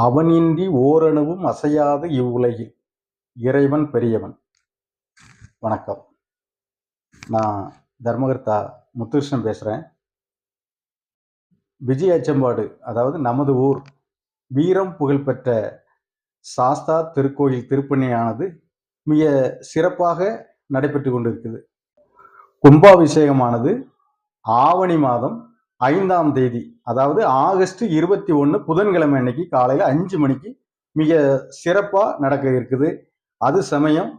அவனின்றி ஓரணுவும் அசையாது இவ்வுலகில். இறைவன் பெரியவன். வணக்கம். நான் தர்மகர்த்தா முத்துகிருஷ்ணன் பேசுகிறேன் விஜய் அச்சம்பாடு அதாவது நமது ஊர் வீரம் புகழ்பெற்ற சாஸ்தா திருக்கோயில் திருப்பணியானது மிக சிறப்பாக நடைபெற்று கொண்டிருக்குது. கும்பாபிஷேகமானது ஆவணி மாதம் ஐந்தாம் தேதி அதாவது ஆகஸ்ட் இருபத்தி ஒன்று புதன்கிழமை அன்னைக்கு காலையில் அஞ்சு மணிக்கு மிக சிறப்பாக நடக்க இருக்குது. அது சமயம்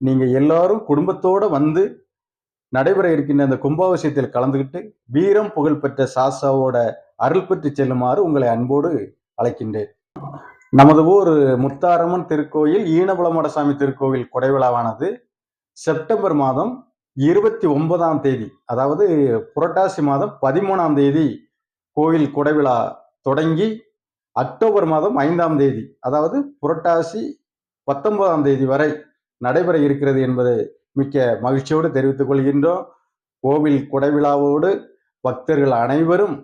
நீங்கள் எல்லாரும் குடும்பத்தோடு வந்து நடைபெற இருக்கின்ற அந்த கும்பாபிஷேகத்தில் கலந்துக்கிட்டு வீரம் புகழ்பெற்ற சாசாவோட அருள் பெற்று செல்லுமாறு உங்களை அன்போடு அழைக்கின்றேன். நமது ஊர் முத்தாரம்மன் திருக்கோயில் ஈனபுலமடசாமி திருக்கோவில் கொடைவிழாவானது செப்டம்பர் மாதம் இருபத்தி ஒன்பதாம் தேதி அதாவது புரட்டாசி மாதம் பதிமூணாம் தேதி கோயில் குடவிழா தொடங்கி அக்டோபர் மாதம் ஐந்தாம் தேதி அதாவது புரட்டாசி பத்தொன்பதாம் தேதி வரை நடைபெற இருக்கிறது என்பதை மிக்க மகிழ்ச்சியோடு தெரிவித்துக் கொள்கின்றோம். கோவில் குடைவிழாவோடு பக்தர்கள் அனைவரும்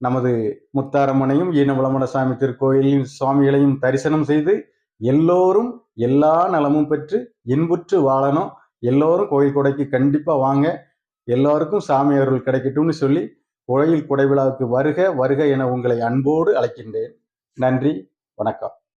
நமது முத்தாரம்மனையும் ஈனவளமனசாமி திருக்கோயிலின் சுவாமிகளையும் தரிசனம் செய்து எல்லோரும் எல்லா நலமும் பெற்று இன்புற்று வாழணும். எல்லோரும் கோயில் கொடைக்கு கண்டிப்பாக வாங்க. எல்லோருக்கும் சாமி அருள் கிடைக்கட்டும்னு சொல்லி கோயில் கொடை விழாவுக்கு வருக வருக என உங்களை அன்போடு அழைக்கின்றேன். நன்றி வணக்கம்.